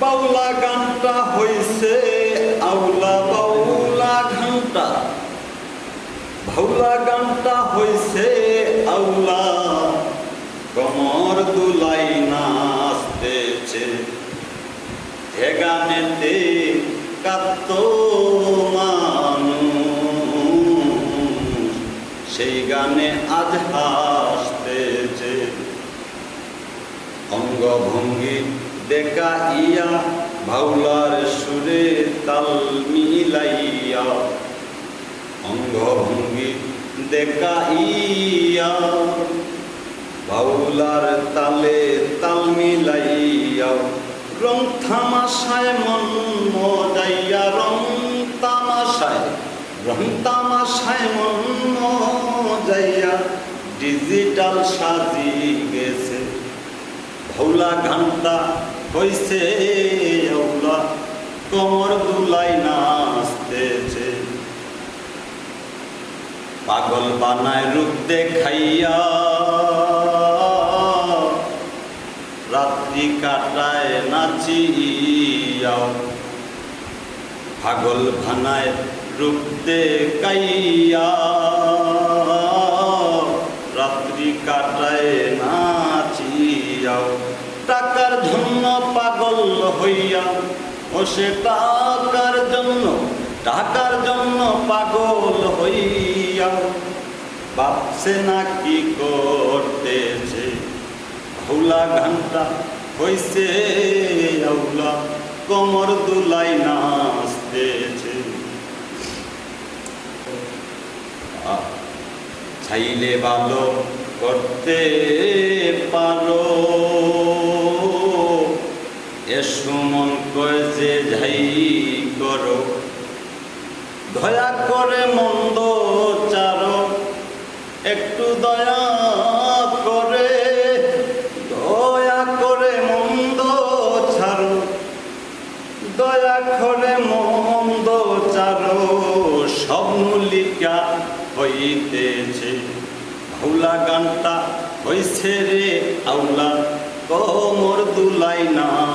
বাউলা গানটা হইছে, আউলা বাউলা ঘণ্টা। ভাউলা গানটা হইছে, আউলা কমর দুলাই নাচতেছে। এ গানেতে কাত্ত সেই গানে আজ হাসতেছে। অঙ্গভঙ্গি দেখা ইয়া ভাউলার সুরে তাল মিলাইয়া। অঙ্গভঙ্গি দেখা ইয়া বাউলার তালে তাল মিলাইয়া। রং থামাশায় মন মজাইয়া, রং তামাশায় রং তামাশায় মন মজাইয়া ডিজিটাল সাজি গেছে ভৌলা ঘণ্টা হইছে ওলা কোমর দুলাই নাচতেছে। পাগল বানায় রূপ দেখাইয়া, রাত্রি কাটায় নাচিয়া। পাগল ভানায় রূপ দেখাইয়া, রাত্রি কাটায় নাচিয়া। টাকার জন্য পাগল হইয়া, ও সে টাকার জন্য টাকার জন্য পাগল হইয়া। বাপসে না কি করতেছে? ভোলা ঘণ্টা হইছে আউলা, কমর দুলাই নাচতেছে। চাইলে ভালো করতে পারো। এ সুমন কয় যে যাই করো। দয়া করে মন্দ চারো। একটু দয়া করে দয়া করে মন্দ ছাড়ো। দয়া করে মন্দ চারো, সব মূলিকা হইতেছে। আউলা গানটা হইছে রে আউলা কোমর দুলাই নাচতেছে